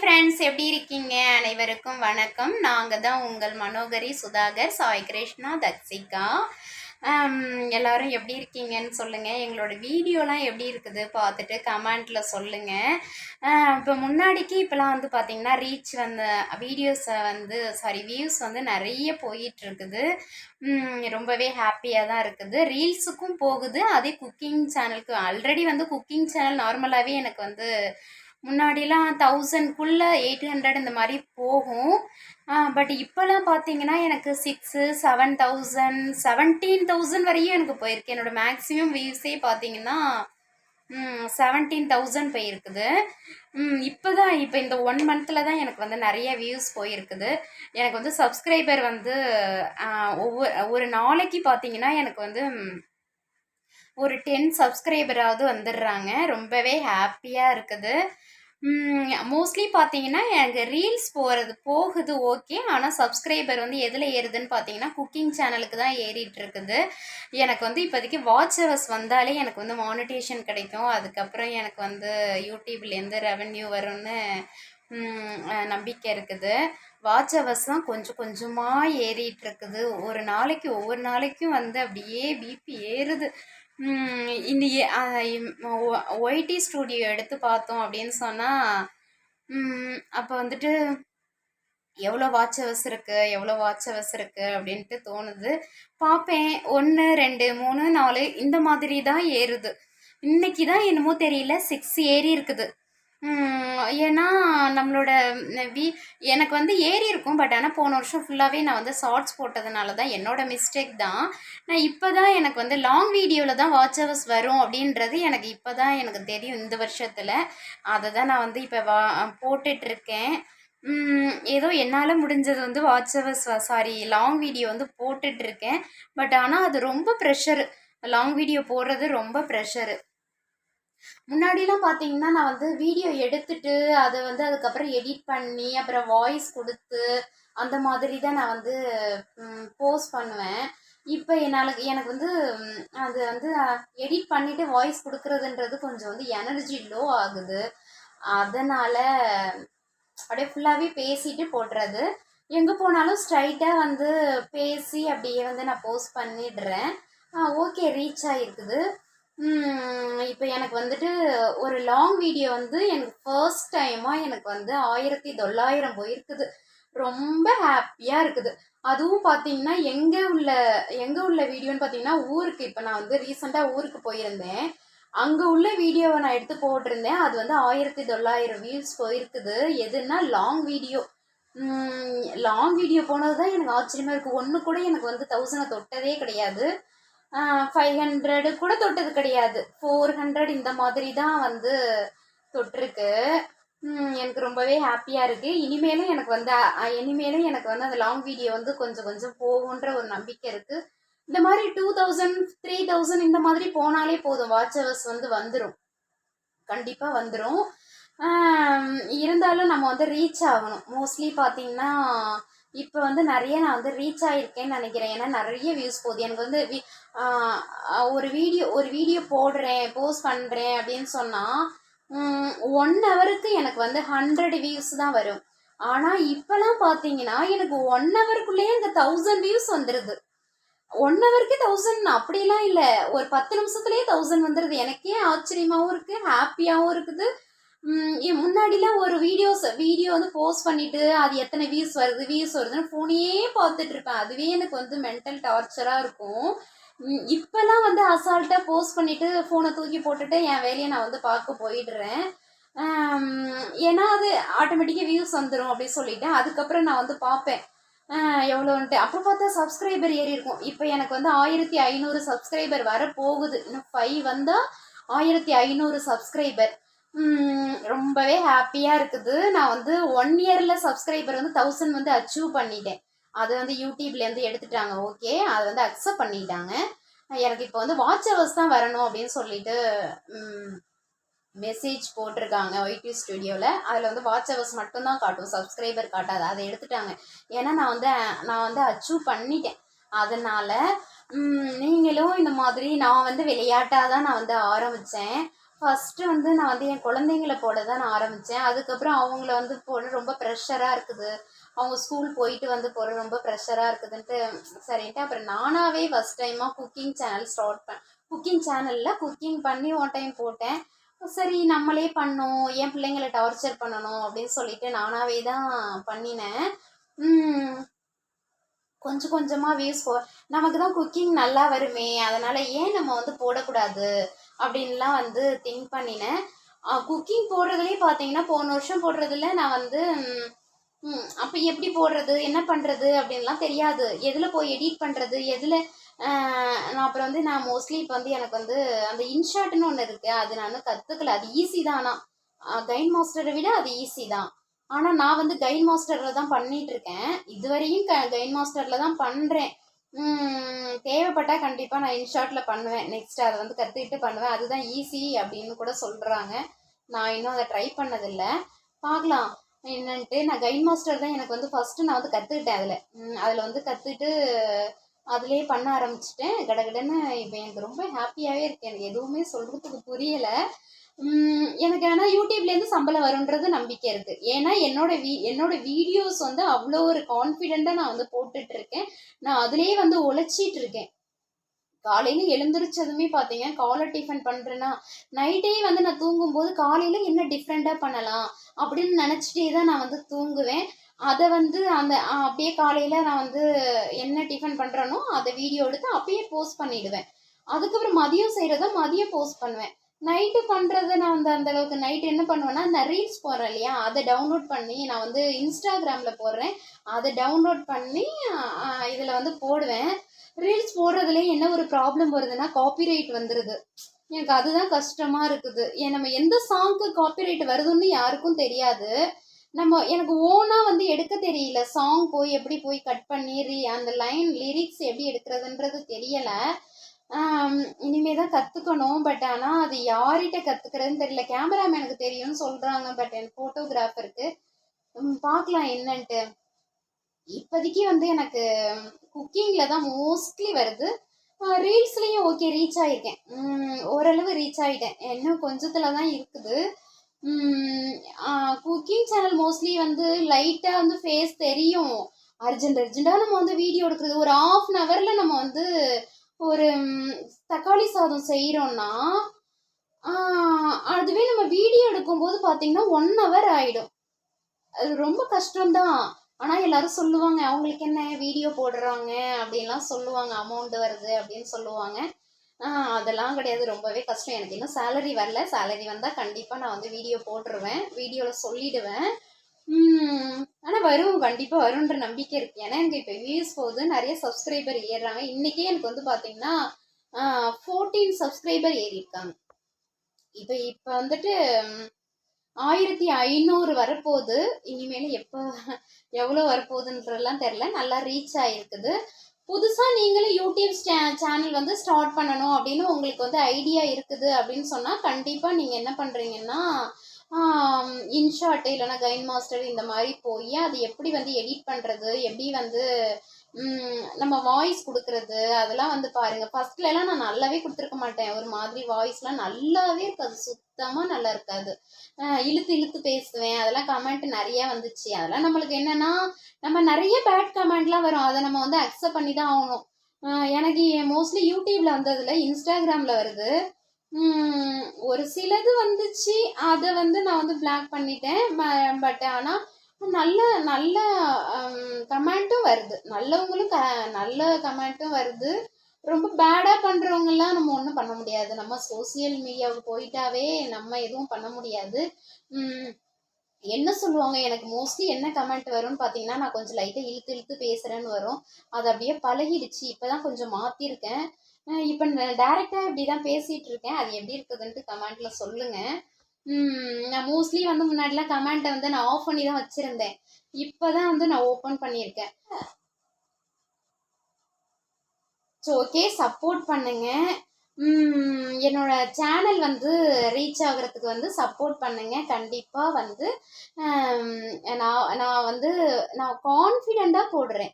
Friends எப்படி இருக்கீங்க? அனைவருக்கும் வணக்கம். நாங்கள் தான் உங்கள் மனோகரி சுதாகர் சாய் கிருஷ்ணா தக்ஷிகா. எல்லோரும் எப்படி இருக்கீங்கன்னு சொல்லுங்கள் எங்களோட வீடியோலாம் எப்படி இருக்குது பார்த்துட்டு கமெண்ட்டில் சொல்லுங்கள் இப்போ முன்னாடிக்கு இப்போலாம் வந்து பார்த்திங்கன்னா ரீச் வந்த வீடியோஸை வந்து சாரி வியூஸ் வந்து நிறைய போயிட்டுருக்குது ரொம்பவே ஹாப்பியாக தான் இருக்குது. ரீல்ஸுக்கும் போகுது. அதே குக்கிங் சேனலுக்கு ஆல்ரெடி வந்து குக்கிங் சேனல் நார்மலாகவே எனக்கு வந்து முன்னாடிலாம் தௌசண்ட்குள்ளே எயிட் ஹண்ட்ரட் இந்த மாதிரி போகும். பட் இப்போலாம் பார்த்தீங்கன்னா எனக்கு six seven thousand seventeen thousand வரையும் எனக்கு போயிருக்கு. என்னோட மேக்ஸிமம் வியூஸே பார்த்தீங்கன்னா செவன்டீன் தௌசண்ட் போயிருக்குது. இப்போ தான் இப்போ இந்த ஒன் மந்தில் தான் எனக்கு வந்து நிறைய வியூஸ் போயிருக்குது. எனக்கு வந்து சப்ஸ்கிரைபர் வந்து ஒவ்வொரு ஒரு நாளைக்கு பார்த்தீங்கன்னா எனக்கு வந்து ஒரு டென் சப்ஸ்கிரைபராவது வந்துடுறாங்க. ரொம்பவே ஹாப்பியாக இருக்குது. மோஸ்ட்லி பார்த்தீங்கன்னா எனக்கு ரீல்ஸ் போகிறது போகுது ஓகே ஆனால் சப்ஸ்கிரைபர் வந்து எதில் ஏறுதுன்னு பார்த்தீங்கன்னா குக்கிங் சேனலுக்கு தான் ஏறிட்டு இருக்குது. எனக்கு வந்து இப்போதைக்கு வாட்ச் ஹவர்ஸ் வந்தாலே எனக்கு வந்து மானிட்டேஷன் கிடைக்கும். அதுக்கப்புறம் எனக்கு வந்து யூடியூப்லேருந்து ரெவன்யூ வரும்னு நம்பிக்கை இருக்குது. வாட்ச் ஹவர்ஸ் தான் கொஞ்சம் கொஞ்சமாக ஏறிட்டு இருக்குது. ஒரு நாளைக்கு ஒவ்வொரு நாளைக்கும் வந்து அப்படியே பிபி ஏறுது. இந்த ஒய்டி ஸ்டூடியோ எடுத்து பார்த்தோம் அப்படின்னு சொன்னால் அப்போ வந்துட்டு எவ்வளோ வாட்ச் ஹவர்ஸ் இருக்குது எவ்வளோ வாட்ச் ஹவர்ஸ் இருக்குது அப்படின்ட்டு தோணுது. பார்ப்பேன். ஒன்று ரெண்டு மூணு நாலு இந்த மாதிரி தான் ஏறுது. இன்னைக்கு தான் என்னமோ தெரியல சிக்ஸ் ஏறி இருக்குது. உம், ஏன்னா நம்மளோட வீ எனக்கு வந்து ஏறி இருக்கும் பட் ஆனால் போன வருஷம் ஃபுல்லாகவே நான் வந்து ஷார்ட்ஸ் போட்டதுனால தான் என்னோட மிஸ்டேக் தான். நான் இப்போ தான் எனக்கு வந்து லாங் வீடியோவில் தான் வாட்ச் ஹவர்ஸ் வரும் அப்படின்றது எனக்கு இப்போ தான் எனக்கு தெரியும் இந்த வருஷத்தில். அதை தான் நான் வந்து இப்போ வா போட்டுட்ருக்கேன் உம், ஏதோ என்னால் முடிஞ்சது வந்து watch hours sorry long video வந்து போட்டுட்ருக்கேன் பட் ஆனால் அது ரொம்ப ப்ரெஷரு லாங் வீடியோ போடுறது ரொம்ப ப்ரெஷரு முன்னாடிலாம் பார்த்தீங்கன்னா நான் வந்து வீடியோ எடுத்துட்டு அதை வந்து அதுக்கப்புறம் எடிட் பண்ணி அப்புறம் வாய்ஸ் கொடுத்து அந்த மாதிரி தான் நான் வந்து போஸ்ட் பண்ணுவேன். இப்போ என்னால் எனக்கு வந்து அது வந்து எடிட் பண்ணிவிட்டு வாய்ஸ் கொடுக்குறதுன்றது கொஞ்சம் வந்து எனர்ஜி லோ ஆகுது. அதனால் அப்படியே ஃபுல்லாகவே பேசிட்டு போடுறது. எங்கே போனாலும் ஸ்ட்ரைட்டாக வந்து பேசி அப்படியே வந்து நான் போஸ்ட் பண்ணிடுறேன். ஓகே ரீச் ஆகிருக்குது இப்போ எனக்கு வந்துட்டு ஒரு லாங் வீடியோ வந்து எனக்கு ஃபர்ஸ்ட் டைமாக எனக்கு வந்து ஆயிரத்தி தொள்ளாயிரம் போயிருக்குது. ரொம்ப ஹாப்பியாக இருக்குது. அதுவும் பார்த்தீங்கன்னா எங்கே உள்ள எங்கே உள்ள வீடியோன்னு பார்த்தீங்கன்னா ஊருக்கு. இப்போ நான் வந்து ரீசெண்டாக ஊருக்கு போயிருந்தேன். அங்கே உள்ள வீடியோவை நான் எடுத்து போட்டிருந்தேன். அது வந்து ஆயிரத்தி தொள்ளாயிரம் வியூஸ் போயிருக்குது. எதுன்னா லாங் வீடியோ லாங் வீடியோ போனது தான் எனக்கு ஆச்சரியமாக இருக்குது ஒன்று கூட எனக்கு வந்து தௌசண்டை தொட்டதே கிடையாது. ஃபைவ் ஹண்ட்ரடு கூட தொட்டது கிடையாது. ஃபோர் ஹண்ட்ரட் இந்த மாதிரி தான் வந்து தொட்டிருக்கு. எனக்கு ரொம்பவே ஹாப்பியாக இருக்குது இனிமேலும் எனக்கு வந்து இனிமேலும் எனக்கு வந்து அந்த லாங் வீடியோ வந்து கொஞ்சம் கொஞ்சம் போகுன்ற ஒரு நம்பிக்கை இருக்குது இந்த மாதிரி டூ தௌசண்ட் த்ரீ தௌசண்ட் இந்த மாதிரி போனாலே போதும். வாட்ச் ஹவர்ஸ் வந்து வந்துடும் கண்டிப்பாக வந்துடும் இருந்தாலும் நம்ம வந்து ரீச் ஆகணும். மோஸ்ட்லி பார்த்தீங்கன்னா இப்போ வந்து நிறைய நான் வந்து ரீச் ஆகிருக்கேன்னு நினைக்கிறேன். ஏன்னா நிறைய வியூஸ் போகுது. எனக்கு வந்து ஒரு வீடியோ ஒரு வீடியோ போடுறேன் போஸ்ட் பண்ணுறேன் அப்படின்னு சொன்னால் ஒன் ஹவருக்கு எனக்கு வந்து ஹண்ட்ரட் வியூஸ் தான் வரும். ஆனால் இப்போலாம் பார்த்தீங்கன்னா எனக்கு ஒன் ஹவருக்குள்ளேயே இந்த தௌசண்ட் வியூஸ் வந்துடுது ஒன் ஹவருக்கே தௌசண்ட் அப்படிலாம் இல்லை. ஒரு பத்து நிமிஷத்துலேயே தௌசண்ட் வந்துடுது எனக்கே ஆச்சரியமாகவும் இருக்குது ஹாப்பியாகவும் இருக்குது. முன்னாடிலாம் ஒரு வீடியோஸ் வீடியோ வந்து போஸ்ட் பண்ணிட்டு அது எத்தனை வியூஸ் வருது வியூஸ் வருதுன்னு ஃபோனையே பார்த்துட்டு இருப்பேன். அதுவே எனக்கு வந்து மென்டல் டார்ச்சராக இருக்கும். இப்போல்லாம் வந்து அசால்ட்டாக போஸ்ட் பண்ணிட்டு ஃபோனை தூக்கி போட்டுட்டு என் வேலையை நான் வந்து பார்க்க போயிடுறேன். ஏன்னா அது ஆட்டோமேட்டிக்காக வியூஸ் வந்துடும் அப்படின்னு சொல்லிட்டு அதுக்கப்புறம் நான் வந்து பார்ப்பேன். எவ்வளோன்ட்டு. அப்புறம் பார்த்தா சப்ஸ்கிரைபர் ஏறி இருக்கும். இப்போ எனக்கு வந்து ஆயிரத்தி ஐநூறு சப்ஸ்கிரைபர் வர போகுது இன்னும் ஃபைவ் வந்தால் ஆயிரத்தி ஐநூறு சப்ஸ்கிரைபர் ரொம்பவே ஹாப்பியாக இருக்குது. நான் வந்து ஒன் இயரில் சப்ஸ்கிரைபர் வந்து தௌசண்ட் வந்து அச்சீவ் பண்ணிட்டேன். அது வந்து யூடியூப்லேருந்து எடுத்துட்டாங்க. ஓகே அதை வந்து அக்செப்ட் பண்ணிட்டாங்க. எனக்கு இப்போ வந்து வாட்ச் ஹவர்ஸ் தான் வரணும் அப்படின்னு சொல்லிட்டு மெசேஜ் போட்டிருக்காங்க ஒய்டி ஸ்டுடியோவில் அதில் வந்து வாட்ச் ஹவர்ஸ் மட்டும்தான் காட்டும். சப்ஸ்கிரைபர் காட்டாது. அதை எடுத்துட்டாங்க. ஏன்னா நான் வந்து நான் வந்து அச்சீவ் பண்ணிட்டேன். அதனால் நீங்களும் இந்த மாதிரி நான் வந்து விளையாட்டாக தான் நான் வந்து ஆரம்பித்தேன் ஃபஸ்ட்டு வந்து நான் வந்து என் குழந்தைங்கள போட தான் நான் ஆரம்பித்தேன் அதுக்கப்புறம் அவங்கள வந்து போட ரொம்ப ப்ரெஷராக இருக்குது. அவங்க ஸ்கூல் போயிட்டு வந்து போகிற ரொம்ப ப்ரெஷராக இருக்குதுன்ட்டு சரின்ட்டு அப்புறம் நானாகவே ஃபஸ்ட் டைமாக குக்கிங் சேனல் ஸ்டார்ட் பண்ண குக்கிங் சேனலில் குக்கிங் பண்ணி ஒன் டைம் போட்டேன். சரி நம்மளே பண்ணோம். என் பிள்ளைங்களை டார்ச்சர் பண்ணணும் அப்படின்னு சொல்லிட்டு நானாகவே தான் பண்ணினேன். கொஞ்சம் கொஞ்சமாக வியூஸ் போ நமக்கு தான் குக்கிங் நல்லா வருமே. அதனால் ஏன் நம்ம வந்து போடக்கூடாது? அப்படின்லாம் வந்து திங்க் பண்ணினேன். குக்கிங் போடுறதுலேயே பார்த்தீங்கன்னா போன வருஷம் போடுறதுல நான் வந்து அப்போ எப்படி போடுறது என்ன பண்ணுறது அப்படின்லாம் தெரியாது. எதில் போய் எடிட் பண்ணுறது எதில் நான் அப்புறம் வந்து நான் மோஸ்ட்லி இப்போ வந்து எனக்கு வந்து அந்த இன்ஷாட்னு ஒன்று இருக்குது அது நான் கற்றுக்கல அது ஈஸி தான் ஆனால் கைன் மாஸ்டரை விட அது ஈஸி தான். ஆனால் நான் வந்து கைன் மாஸ்டரில் தான் பண்ணிகிட்ருக்கேன் இதுவரையும் க கைன் மாஸ்டரில் தான் பண்ணுறேன் தேவைப்பட்டால் கண்டிப்பாக நான் இன்ஷாட்டில் பண்ணுவேன். நெக்ஸ்ட் அதை வந்து கற்றுக்கிட்டு பண்ணுவேன். அதுதான் ஈஸி அப்படின்னு கூட சொல்கிறாங்க நான் இன்னும் அதை ட்ரை பண்ணதில்லை. பார்க்கலாம். என்னன்ட்டு நான் கைட் மாஸ்டர் தான் எனக்கு வந்து ஃபஸ்ட்டு நான் வந்து கற்றுக்கிட்டேன் அதில். அதில் வந்து கற்றுட்டு அதிலே பண்ண ஆரம்பிச்சிட்டேன். கடகடன்னு இப்போ எனக்கு ரொம்ப ஹாப்பியாகவே இருக்குது எனக்கு எதுவுமே சொல்கிறதுக்கு புரியலை. எனக்கு ஆனால் யூடியூப்லேருந்து சம்பளம் வரும்ன்றது நம்பிக்கை இருக்குது ஏன்னா என்னோட வீ என்னோட வீடியோஸ் வந்து அவ்வளோ ஒரு கான்ஃபிடெண்ட்டாக நான் வந்து போட்டுட்டு இருக்கேன் நான் அதிலே வந்து உழைச்சிட்டு இருக்கேன் காலையில் எழுந்திரிச்சதுமே பார்த்தீங்க காலை டிஃபன் பண்ணுறேன்னா நைட்டே வந்து நான் தூங்கும்போது காலையில் என்ன டிஃப்ரெண்ட்டாக பண்ணலாம் அப்படின்னு நினச்சிட்டே தான் நான் வந்து தூங்குவேன். அதை வந்து அந்த அப்படியே காலையில் நான் வந்து என்ன டிஃபன் பண்ணுறேனோ அதை வீடியோ எடுத்து அப்பயே போஸ்ட் பண்ணிடுவேன். அதுக்கப்புறம் மதியம் செய்கிறத மதியம் போஸ்ட் பண்ணுவேன். நைட்டு பண்ணுறத நான் வந்து அந்த அளவுக்கு நைட் என்ன பண்ணுவேன்னா இந்த ரீல்ஸ் போடுறேன் இல்லையா? அதை டவுன்லோட் பண்ணி நான் வந்து இன்ஸ்டாகிராமில் போடுறேன். அதை டவுன்லோட் பண்ணி இதில் வந்து போடுவேன். ரீல்ஸ் போடுறதுலேயே என்ன ஒரு ப்ராப்ளம் வருதுன்னா காப்பிரைட் வந்துடுது எனக்கு அதுதான் கஷ்டமாக இருக்குது. ஏன் நம்ம எந்த சாங்க்கு காப்பிரைட் வருதுன்னு யாருக்கும் தெரியாது. நம்ம எனக்கு ஓனாக வந்து எடுக்க தெரியல. சாங் போய் எப்படி போய் கட் பண்ணி ரீ அந்த லைன் லிரிக்ஸ் எப்படி எடுக்கிறதுன்றது தெரியலை. இனிமே தான் கற்றுக்கணும் பட் ஆனால் அது யார்கிட்ட கற்றுக்கிறதுன்னு தெரியல. கேமராமேனுக்கு தெரியும்னு சொல்கிறாங்க பட் எனக்கு ஃபோட்டோகிராஃபருக்கு பார்க்கலாம் என்னன்ட்டு. இப்போதைக்கு வந்து எனக்கு குக்கிங்கில் தான் மோஸ்ட்லி வருது. ரீல்ஸ்லேயும் ஓகே ரீச் ஆகிருக்கேன் ஓரளவு ரீச் ஆகிட்டேன் இன்னும் கொஞ்சத்தில் தான் இருக்குது. குக்கிங் சேனல் மோஸ்ட்லி வந்து லைட்டாக வந்து ஃபேஸ் தெரியும். அர்ஜென்ட் அர்ஜென்ட்டாக நம்ம வந்து வீடியோ எடுக்கிறது. ஒரு ஆஃப் அன் ஹவரில் நம்ம வந்து ஒரு தக்காளி சாதம் செய்கிறோன்னா அதுவே நம்ம வீடியோ எடுக்கும்போது பார்த்தீங்கன்னா ஒன் ஹவர் ஆகிடும் அது ரொம்ப கஷ்டம்தான். ஆனால் எல்லாரும் சொல்லுவாங்க அவங்களுக்கு என்ன வீடியோ போடுறாங்க? அப்படின்லாம் சொல்லுவாங்க அமௌண்ட் வருது அப்படின்னு சொல்லுவாங்க. அதெல்லாம் கிடையாது ரொம்பவே கஷ்டம். எனக்கு இன்னும் சேலரி வரல. சேலரி வந்தால் கண்டிப்பாக நான் வந்து வீடியோ போட்டுருவேன். வீடியோவில் சொல்லிடுவேன். ஆனால் வரும். கண்டிப்பாக வரும்ன்ற நம்பிக்கை இருக்குது ஏன்னா எனக்கு இப்போ வியூஸ் போகுது. நிறைய சப்ஸ்கிரைபர் ஏறுறாங்க. இன்றைக்கே எனக்கு வந்து பார்த்தீங்கன்னா ஃபோர்டீன் சப்ஸ்கிரைபர் ஏறியிருக்காங்க. இப்போ இப்போ வந்துட்டு ஆயிரத்தி ஐநூறு வரப்போகுது. இனிமேல் எப்போ எவ்வளோ வரப்போகுதுன்றதெல்லாம் தெரில நல்லா ரீச் ஆகிருக்குது புதுசாக நீங்களும் யூடியூப் சேனல் வந்து ஸ்டார்ட் பண்ணணும் அப்படின்னு உங்களுக்கு வந்து ஐடியா இருக்குது அப்படின்னு சொன்னால் கண்டிப்பாக நீங்கள் என்ன பண்ணுறீங்கன்னா இன்ஷாட் இல்லைன்னா கைன் மாஸ்டர் இந்த மாதிரி போய் அது எப்படி வந்து எடிட் பண்ணுறது எப்படி வந்து நம்ம வாய்ஸ் கொடுக்கறது அதெல்லாம் வந்து பாருங்க. ஃபர்ஸ்ட்ல எல்லாம் நான் நல்லாவே கொடுத்துருக்க மாட்டேன். ஒரு மாதிரி வாய்ஸ்லாம் நல்லாவே இருக்காது. சுத்தமாக நல்லா இருக்காது. இழுத்து இழுத்து பேசுவேன். அதெல்லாம் கமெண்ட் நிறைய வந்துச்சு. அதெல்லாம் நம்மளுக்கு என்னன்னா நம்ம நிறைய பேட் கமெண்ட்லாம் வரும். அதை நம்ம வந்து அக்செப்ட் பண்ணி தான் ஆகணும் எனக்கு மோஸ்ட்லி யூடியூப்ல வந்ததுல இன்ஸ்டாகிராம்ல வருது. ஒரு சிலது வந்துச்சு. அதை வந்து நான் வந்து ஃப்ளாக் பண்ணிட்டேன். பட் ஆனால் நல்ல நல்ல கமெண்ட்டும் வருது. நல்லவங்களும் க நல்ல கமெண்ட்டும் வருது. ரொம்ப பேடாக பண்ணுறவங்கலாம் நம்ம ஒன்றும் பண்ண முடியாது. நம்ம சோசியல் மீடியாவுக்கு போயிட்டாவே நம்ம எதுவும் பண்ண முடியாது. என்ன சொல்லுவாங்க? எனக்கு மோஸ்ட்லி என்ன கமெண்ட் வரும்னு பார்த்தீங்கன்னா நான் கொஞ்சம் லைட்டாக இழுத்து இழுத்து பேசுகிறேன்னு வரும். அது அப்படியே பழகிடுச்சு. இப்போ தான் கொஞ்சம் மாற்றிருக்கேன் இப்போ டேரெக்டாக இப்படி தான் பேசிகிட்டு இருக்கேன் அது எப்படி இருக்குதுன்ட்டு கமெண்ட்டில் சொல்லுங்கள் நான் மோஸ்ட்லி வந்து முன்னாடிலாம் கமெண்ட்டை வந்து நான் ஆஃப் பண்ணி தான் வச்சுருந்தேன். இப்போ தான் வந்து நான் ஓப்பன் பண்ணியிருக்கேன். ஸோ ஓகே சப்போர்ட் பண்ணுங்க. என்னோட சேனல் வந்து ரீச் ஆகுறதுக்கு வந்து சப்போர்ட் பண்ணுங்க. கண்டிப்பாக வந்து நான் நான் வந்து நான் கான்ஃபிடெண்ட்டாக போடுறேன்.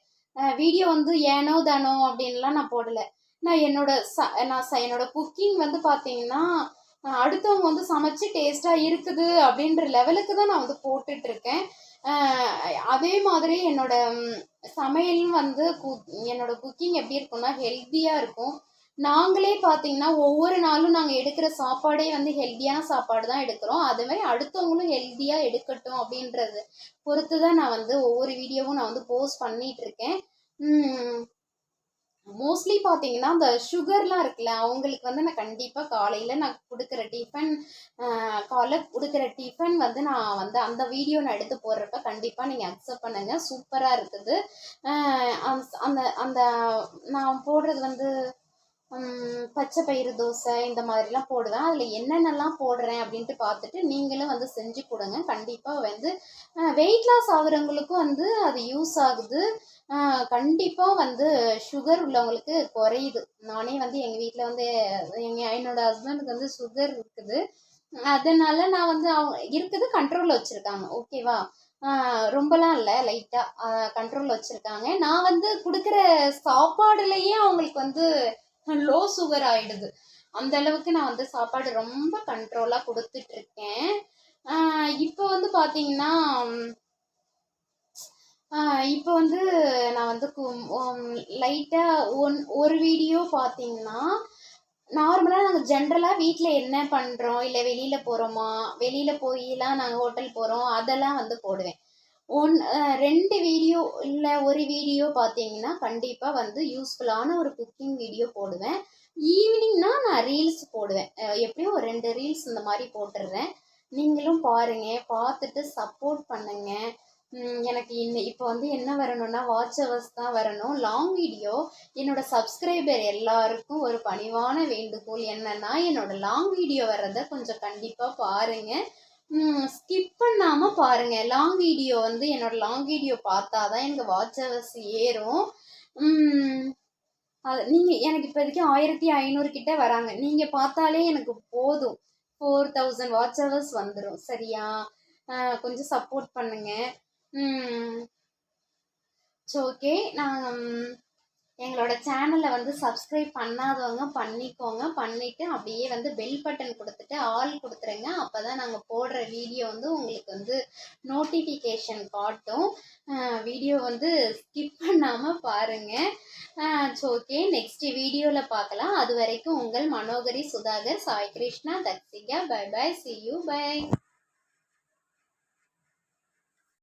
வீடியோ வந்து ஏனோ தானோ அப்படின்லாம் நான் போடலை. நான் என்னோட ச நான் ச என்னோட குக்கிங் வந்து பார்த்தீங்கன்னா அடுத்தவங்க வந்து சமைச்சு டேஸ்ட்டாக இருக்குது அப்படின்ற லெவலுக்கு தான் நான் வந்து போட்டுட்ருக்கேன். அதே மாதிரி என்னோட ம், சமையலும் வந்து கு என்னோட குக்கிங் எப்படி இருக்கும்னா ஹெல்த்தியாக இருக்கும். நாங்களே பார்த்தீங்கன்னா ஒவ்வொரு நாளும் நாங்கள் எடுக்கிற சாப்பாடே வந்து ஹெல்த்தியான சாப்பாடு தான் எடுக்கிறோம். அதே மாதிரி அடுத்தவங்களும் ஹெல்த்தியாக எடுக்கட்டும் அப்படின்றது பொறுத்து தான் நான் வந்து ஒவ்வொரு வீடியோவும் நான் வந்து போஸ்ட் பண்ணிகிட்ருக்கேன் இருக்கேன் மோஸ்ட்லி பார்த்தீங்கன்னா அந்த சுகர்லாம் இருக்குல்ல அவங்களுக்கு வந்து நான் கண்டிப்பாக காலையில் நான் கொடுக்குற டிஃபன் காலைல கொடுக்குற டிஃபன் வந்து நான் வந்து அந்த வீடியோ நான் எடுத்து போடுறப்ப கண்டிப்பாக நீங்கள் அக்செப்ட் பண்ணுங்கள் சூப்பராக இருக்குது. அந்த- அந்த நான் போடுறது வந்து பச்சை பயிறு தோசை இந்த மாதிரிலாம் போடுவேன். அதில் என்னென்னலாம் போடுறேன் அப்படின்ட்டு பார்த்துட்டு நீங்களும் வந்து செஞ்சு கொடுங்க. கண்டிப்பாக வந்து வெயிட் லாஸ் ஆகுறவங்களுக்கும் வந்து அது யூஸ் ஆகுது. கண்டிப்பாக வந்து சுகர் உள்ளவங்களுக்கு குறையுது. நானே வந்து எங்கள் வீட்டில் வந்து எங்கள் என்னோட ஹஸ்பண்டுக்கு வந்து சுகர் இருக்குது. அதனால நான் வந்து அவங்க இருக்குது கண்ட்ரோலில் வச்சுருக்காங்க. ஓகேவா ரொம்பலாம் இல்லை லைட்டாக கண்ட்ரோலில் வச்சுருக்காங்க. நான் வந்து கொடுக்குற சாப்பாடுலேயே அவங்களுக்கு வந்து லோ சுகர் ஆயிடுது. அந்த அளவுக்கு நான் வந்து சாப்பாடு ரொம்ப கண்ட்ரோலாக கொடுத்துட்டு இருக்கேன் இப்போ வந்து பார்த்தீங்கன்னா இப்போ வந்து நான் வந்து லைட்டாக ஒன் ஒரு வீடியோ பார்த்தீங்கன்னா நார்மலாக நாங்கள் ஜென்ரலாக வீட்டில் என்ன பண்ணுறோம் இல்லை வெளியில் போகிறோமா வெளியில் போயெல்லாம் நாங்கள் ஹோட்டல் போகிறோம் அதெல்லாம் வந்து போடுவேன். ஒன் ரெண்டு வீடியோ இல்லை ஒரு வீடியோ பார்த்தீங்கன்னா கண்டிப்பாக வந்து யூஸ்ஃபுல்லான ஒரு குக்கிங் வீடியோ போடுவேன். ஈவினிங்னா நான் ரீல்ஸ் போடுவேன். எப்படியும் ஒரு ரெண்டு ரீல்ஸ் இந்த மாதிரி போட்டுடுறேன் நீங்களும் பாருங்கள் பார்த்துட்டு சப்போர்ட் பண்ணுங்க. எனக்கு இன்ன இப்போ வந்து என்ன வரணும்னா வாட்ச் ஹவர்ஸ் தான் வரணும். லாங் வீடியோ என்னோட சப்ஸ்கிரைபர் எல்லாருக்கும் ஒரு பணிவான வேண்டுகோள் என்னன்னா என்னோட லாங் வீடியோ வர்றதை கொஞ்சம் கண்டிப்பாக பாருங்கள் ஸ்கிப் பண்ணாமல் பாருங்கள் லாங் வீடியோ வந்து என்னோடய லாங் வீடியோ பார்த்தா தான் எனக்கு வாட்ச் ஹவர்ஸ் ஏறும். அது நீங்கள் எனக்கு இப்போதைக்கு ஆயிரத்தி ஐநூறு கிட்ட வராங்க. நீங்கள் பார்த்தாலே எனக்கு போதும். ஃபோர் தௌசண்ட் வாட்ச் ஹவர்ஸ் வந்துடும் சரியா? கொஞ்சம் சப்போர்ட் பண்ணுங்கள் ஸோ ஓகே நான் எங்களோட சேனலை வந்து சப்ஸ்கிரைப் பண்ணாதவங்க பண்ணிக்கோங்க. பண்ணிவிட்டு அப்படியே வந்து பெல் பட்டன் கொடுத்துட்டு ஆல் கொடுத்துருங்க. அப்போ தான் நாங்கள் போடுற வீடியோ வந்து உங்களுக்கு வந்து நோட்டிஃபிகேஷன் காட்டும். வீடியோ வந்து ஸ்கிப் பண்ணாமல் பாருங்கள் ஸோ ஓகே நெக்ஸ்ட் வீடியோவில் பார்க்கலாம். அது வரைக்கும் உங்கள் Manohari Sudhakar Sai Krishna Dakshika. Bye bye see you bye